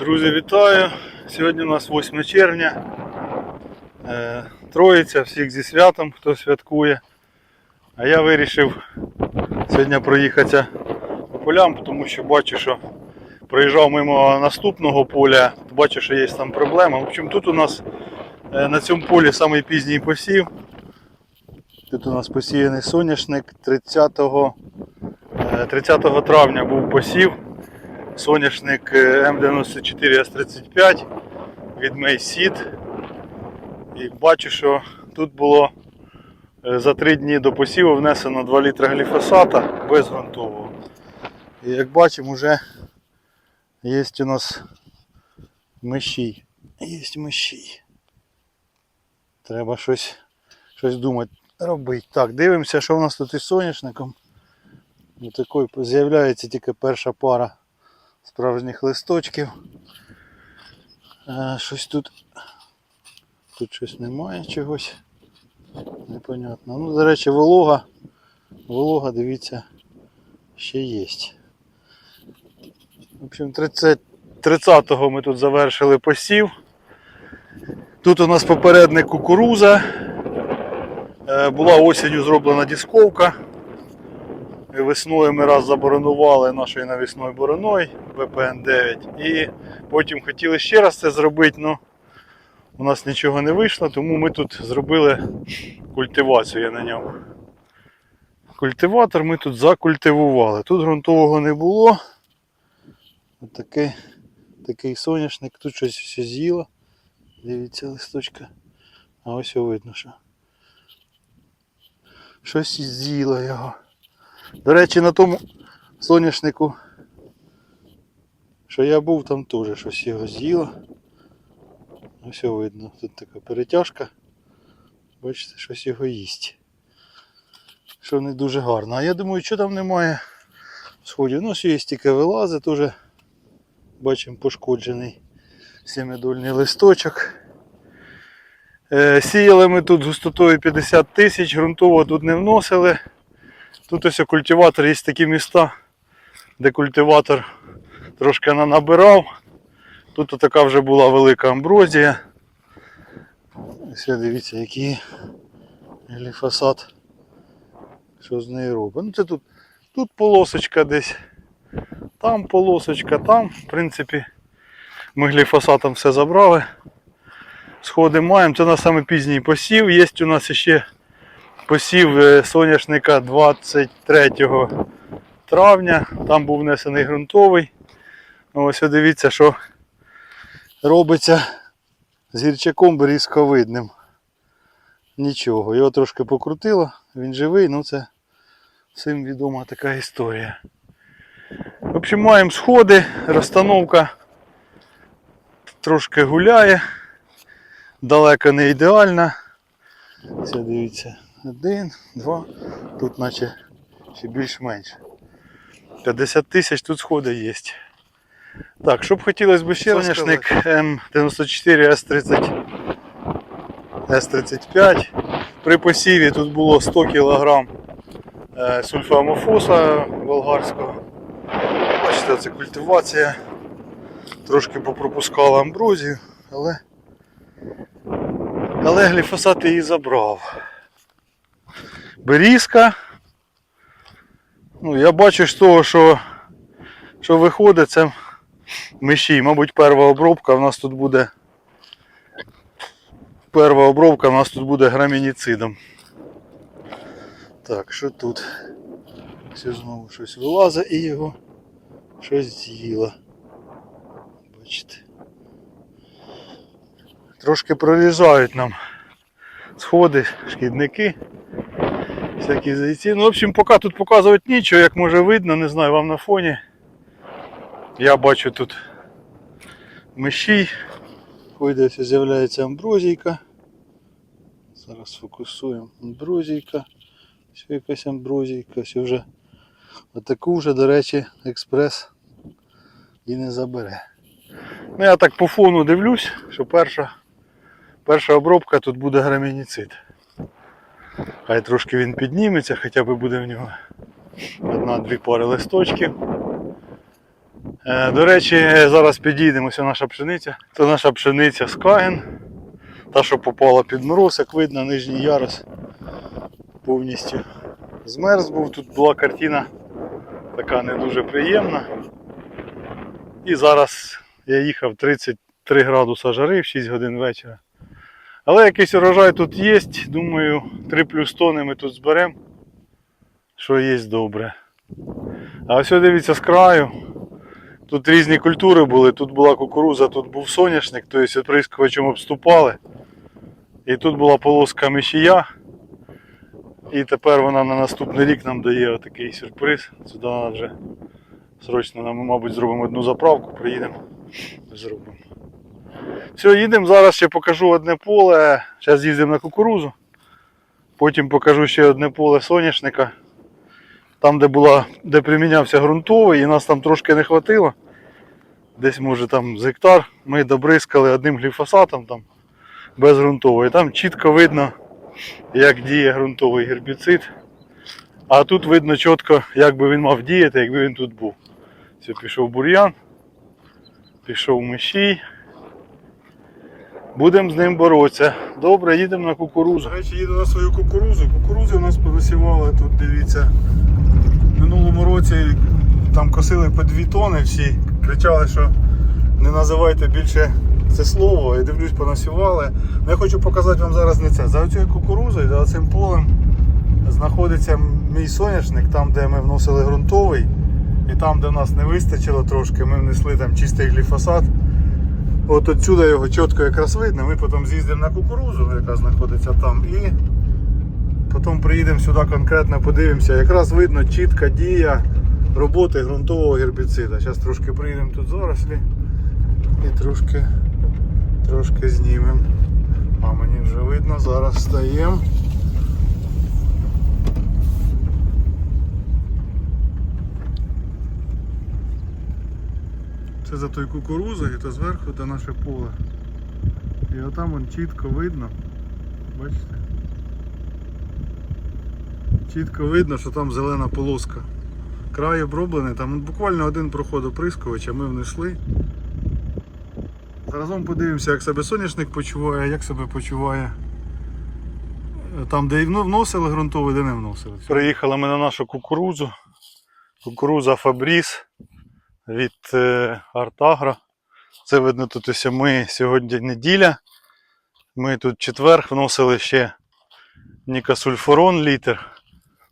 Друзі, вітаю! Сьогодні у нас 8 червня. Е, Троїця, всіх зі святом, хто святкує. А я вирішив сьогодні проїхатися по полям, тому що бачу, що проїжджав мимо наступного поля, бачу, що є там проблема. В общем, тут у нас е, на цьому полі самий пізній посів. Тут у нас посіяний соняшник 30, е, 30 травня був посів соняшник е, М94С35 від Мейсід. І бачу, що тут було е, за 3 дні до посіву внесено 2 літри гліфосата без ґрунтового. І як бачимо, вже є у нас мишій. Є мишій. Треба щось, щось думати, робити. Так, дивимося, що у нас тут із соняшником. Отакий з'являється тільки перша пара справжніх листочків. Е, щось тут. Тут щось немає чогось. Непонятно. Ну, до речі, волога. Волога, дивіться, ще є. В общем, 30, 30-го ми тут завершили посів. Тут у нас попередник кукуруза. Е, Була осінню зроблена дисковка. Весною ми раз заборонували нашою навісною бороною ВПН-9 і потім хотіли ще раз це зробити, але у нас нічого не вийшло, тому ми тут зробили культивацію на ньому. Культиватор ми тут закультивували. Тут ґрунтового не було. Ось такий, такий соняшник, тут щось все з'їло. Дивіться листочка. А ось видно, що. Щось з'їло його. До речі, на тому соняшнику, що я був, там теж щось його з'їло. Ось видно, тут така перетяжка. Бачите, щось його їсть. Що не дуже гарно. А я думаю, що там немає сходів. Ну, є тільки вилази, теж бачимо пошкоджений сімидольний листочок. Е, Сіяли ми тут густотою 50 тисяч, ґрунтово тут не вносили. Тут ось культиватор є такі міста, де культиватор трошки набирав. Тут така вже була велика амброзія. Ось дивіться, який гліфосат. Що з нею робить. Ну це тут, тут полосочка десь, там полосочка, там, в принципі, ми гліфосатом все забрали. Сходи маємо. Це на саме пізній посів. Є у нас ще посів е, соняшника 23 травня. Там був внесений ґрунтовий. Ось дивіться, що робиться з гірчаком берізковидним. Нічого, його трошки покрутило, він живий, ну це всім відома така історія. В общем, маємо сходи, розстановка трошки гуляє, далеко не ідеальна. Це дивіться, один, два, тут наче ще більш-менш. 50 тисяч тут сходи є. Так, що б хотілося б ще соняшник М94С30 С35. При посіві тут було 100 кг е, сульфамофоса болгарського. Бачите, це культивація. Трошки попропускала амброзію, але, але гліфосат її забрав. Берізка. Ну, я бачу з того, що, що виходить, це миші. Мабуть, перша обробка в нас тут буде. Перша обробка в нас тут буде грамініцидом. Так, що тут? Все знову щось вилазить і його щось з'їло. Бачите. Трошки прорізають нам сходи, шкідники. Всякі зайці. Ну, в общем, поки тут показувати нічого, як може видно, не знаю, вам на фоні. Я бачу тут. Ой, десь з'являється амброзійка. Зараз фокусуємо. Амброзійка. Ще якась амброзійка. Ще вже отаку вже, до речі, експрес і не забере. Ну я так по фону дивлюсь, що перша, перша обробка тут буде грамініцид. Хай трошки він підніметься, хоча б буде в нього одна-дві пари листочків. Е, До речі, зараз підійдемо, ось наша пшениця. Це наша пшениця Скаген. Та, що попала під мороз, як видно, нижній ярус повністю змерз був. Тут була картина така не дуже приємна. І зараз я їхав 33 градуса жари в 6 годин вечора. Але якийсь урожай тут є. Думаю, 3 плюс тони ми тут зберемо. Що є добре. А ось дивіться з краю. Тут різні культури були. Тут була кукуруза, тут був соняшник, тобто оприскувачем обступали. І тут була полоска мишія. І тепер вона на наступний рік нам дає отакий сюрприз. Сюди вже срочно мабуть, зробимо одну заправку, приїдемо. Зробимо. Все, їдемо. Зараз ще покажу одне поле. Зараз їздимо на кукурузу. Потім покажу ще одне поле соняшника. Там, де була, де примінявся ґрунтовий, і нас там трошки не хватило. Десь може там з гектар. Ми добризкали одним гліфосатом там, без ґрунтової. Там чітко видно, як діє ґрунтовий гербіцид. А тут видно чітко, як би він мав діяти, якби він тут був. Все, пішов бур'ян, пішов мишій. Будемо з ним боротися. Добре, їдемо на кукурузу. До речі, їду на свою кукурузу. Кукурузи у нас повисівали тут, дивіться. В минулому році там косили по 2 тони всі. Кричали, що не називайте більше це слово. Я дивлюсь, понасівали. Ну, я хочу показати вам зараз не це. За цією кукурузою, за цим полем знаходиться мій соняшник, там де ми вносили ґрунтовий. І там, де в нас не вистачило трошки, ми внесли там чистий гліфосат. От отсюди його чітко якраз видно. Ми потім з'їздимо на кукурузу, яка знаходиться там, і потім приїдемо сюди конкретно, подивимося. Якраз видно чітка дія роботи ґрунтового гербіцида. Зараз трошки приїдемо тут зарослі і трошки, трошки знімемо. А мені вже видно, зараз стаємо. Це за той кукурузою, то зверху то наше поле. І отам вон чітко видно. Бачите? Чітко видно, що там зелена полоска. Край оброблений, там буквально один проход оприскувача ми внесли. Заразом подивимося, як себе соняшник почуває, як себе почуває. Там, де і вносили ґрунтовий, де не вносили. Приїхали ми на нашу кукурузу. Кукуруза Фабріс від е, Артагро. Це видно тут ось ми сьогодні неділя. Ми тут четвер вносили ще нікосульфурон літр,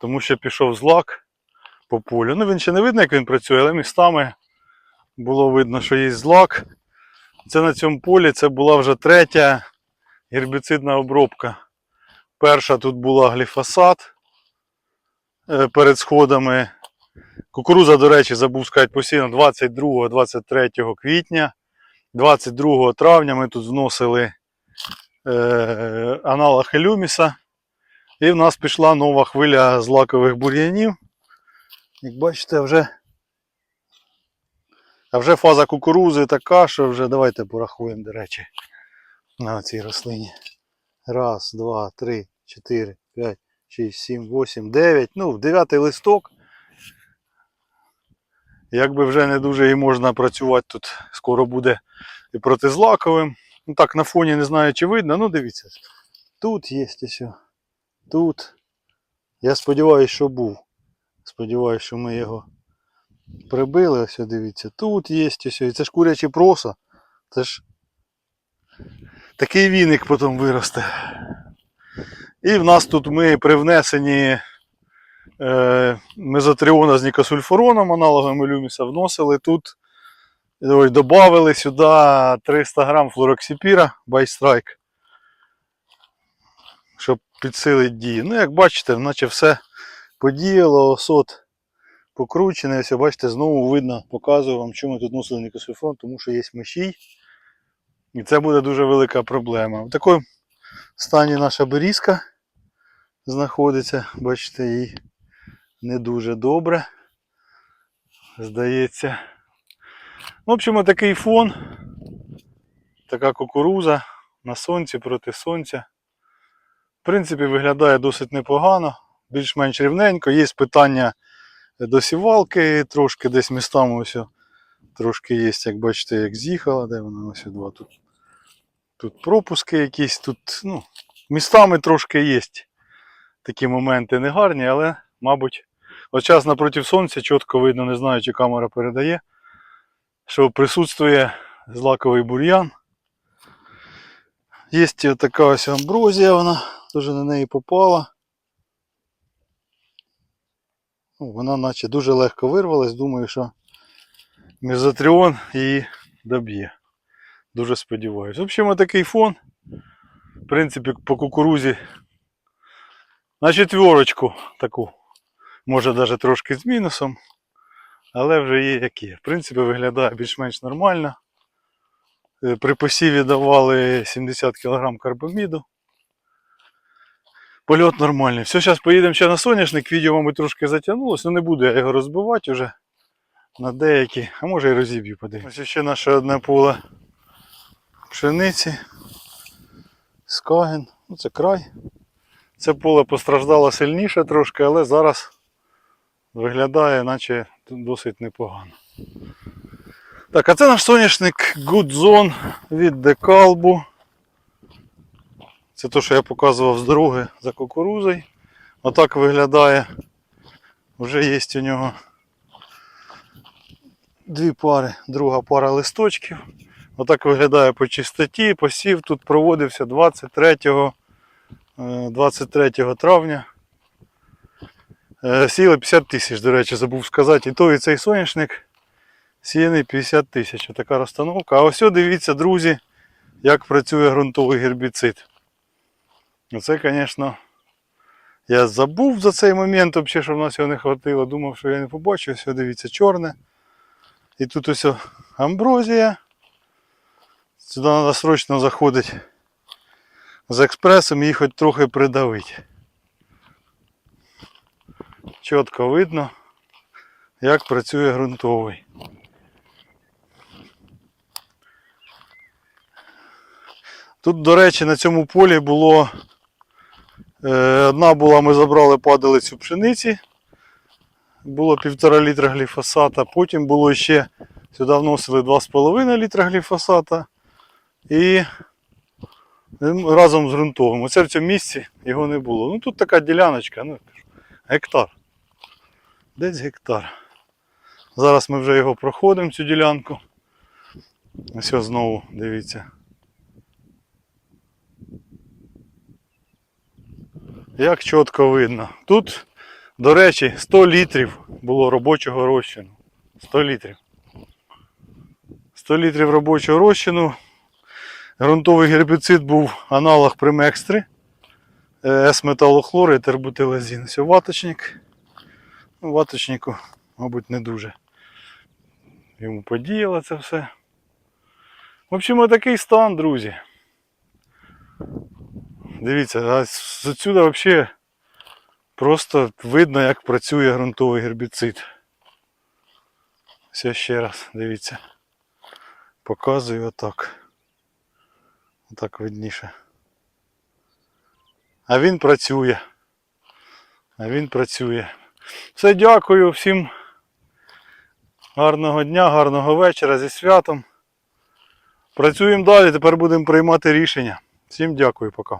тому що пішов злак по полю. Ну він ще не видно, як він працює, але містами було видно, що є злак. Це на цьому полі це була вже третя гербіцидна обробка. Перша тут була гліфосат е, перед сходами. Кукуруза, до речі, забув сказати посіяно 22-23 квітня. 22 травня ми тут вносили е, аналог Елюміса. І в нас пішла нова хвиля злакових бур'янів. Як бачите, вже, а вже фаза кукурузи така, що вже давайте порахуємо, до речі, на цій рослині. Раз, два, три, чотири, п'ять, шість, сім, вісім, дев'ять. Ну, дев'ятий листок. Якби вже не дуже і можна працювати тут, скоро буде і протизлаковим. Ну так, на фоні не знаю, чи видно, ну дивіться. Тут є ось. Тут. Я сподіваюся, що був. Сподіваюся, що ми його прибили. Ось дивіться. Тут є ось. І це ж курячі проса. Це ж такий віник потім виросте. І в нас тут ми при внесенні мезотріона з нікосульфуроном, аналогом Елюміса, вносили тут. Добавили сюди 300 грам флороксипіра Байстрайк, щоб підсилити дію. Ну, як бачите, наче все подіяло, осот покручений. Ось, бачите, знову видно, показую вам, чому ми тут носили нікосульфурон, тому що є мишій. І це буде дуже велика проблема. В такому стані наша берізка знаходиться, бачите, їй не дуже добре. Здається. В общем, такий фон. Така кукуруза на сонці проти сонця. В принципі, виглядає досить непогано, більш-менш рівненько. Є питання до сівалки, трошки десь містами ось Трошки є, як бачите, як з'їхала, де вона ось два тут. Тут пропуски якісь, тут, ну, містами трошки є. Такі моменти негарні, але, мабуть, час напроти сонця чітко видно, не знаю, чи камера передає, що присутствує злаковий бур'ян. Є така ось амброзія, вона теж на неї попала. Ну, вона наче дуже легко вирвалась, думаю, що мезотріон її доб'є. Дуже сподіваюся. В общем, такий фон. В принципі, по кукурузі на четверочку таку. Може навіть трошки з мінусом. Але вже є як є. В принципі, виглядає більш-менш нормально. Е, При посіві давали 70 кг карбаміду. Польот нормальний. Все, зараз поїдемо ще на соняшник. Відео, мабуть, трошки затягнулося, але не буду я його розбивати вже на деякі, а може і розіб'ю подивимося. Ось ще наше одне поле пшениці. Скаген. Ну це край. Це поле постраждало сильніше трошки, але зараз виглядає, наче досить непогано. Так, а це наш соняшник Good Zone від Декалбу. Це те, що я показував з дороги за кукурузою. Отак виглядає. Вже є у нього дві пари, друга пара листочків. Отак виглядає по чистоті. Посів тут проводився 23, е, 23 травня. Е, Сіяли 50 тисяч, до речі, забув сказати. І той і цей соняшник сіяний 50 тисяч. Така розстановка. А ось дивіться, друзі, як працює ґрунтовий гербіцид. Оце, звісно, я забув за цей момент, взагалі, що в нас його не хватило. Думав, що я не побачу. Ось, дивіться, чорне. І тут ось амброзія. Сюди треба срочно заходити з експресом і їх хоч трохи придавити. Чітко видно, як працює ґрунтовий. Тут, до речі, на цьому полі було е, одна була, ми забрали падалицю пшениці. Було півтора літра гліфосата, потім було ще сюди вносили 2,5 літра гліфосата і разом з ґрунтовим. Оце в цьому місці його не було. Ну тут така діляночка, ну, гектар. Десь гектар. Зараз ми вже його проходимо, цю ділянку. Ось ось знову, дивіться. Як чітко видно. Тут, до речі, 100 літрів було робочого розчину. 100 літрів. 100 літрів робочого розчину. Грунтовий гербіцид був аналог примекстри. С-металохлор і тербутилазін. Все, ваточник. Ну, ваточнику, мабуть, не дуже. Йому подіяло це все. В общем, отакий стан, друзі. Дивіться, а отсюда взагалі просто видно, як працює ґрунтовий гербіцид. Все ще раз, дивіться. Показую отак. Отак видніше. А він працює. А він працює. Все, дякую всім. Гарного дня, гарного вечора зі святом. Працюємо далі, тепер будемо приймати рішення. Всім дякую, пока.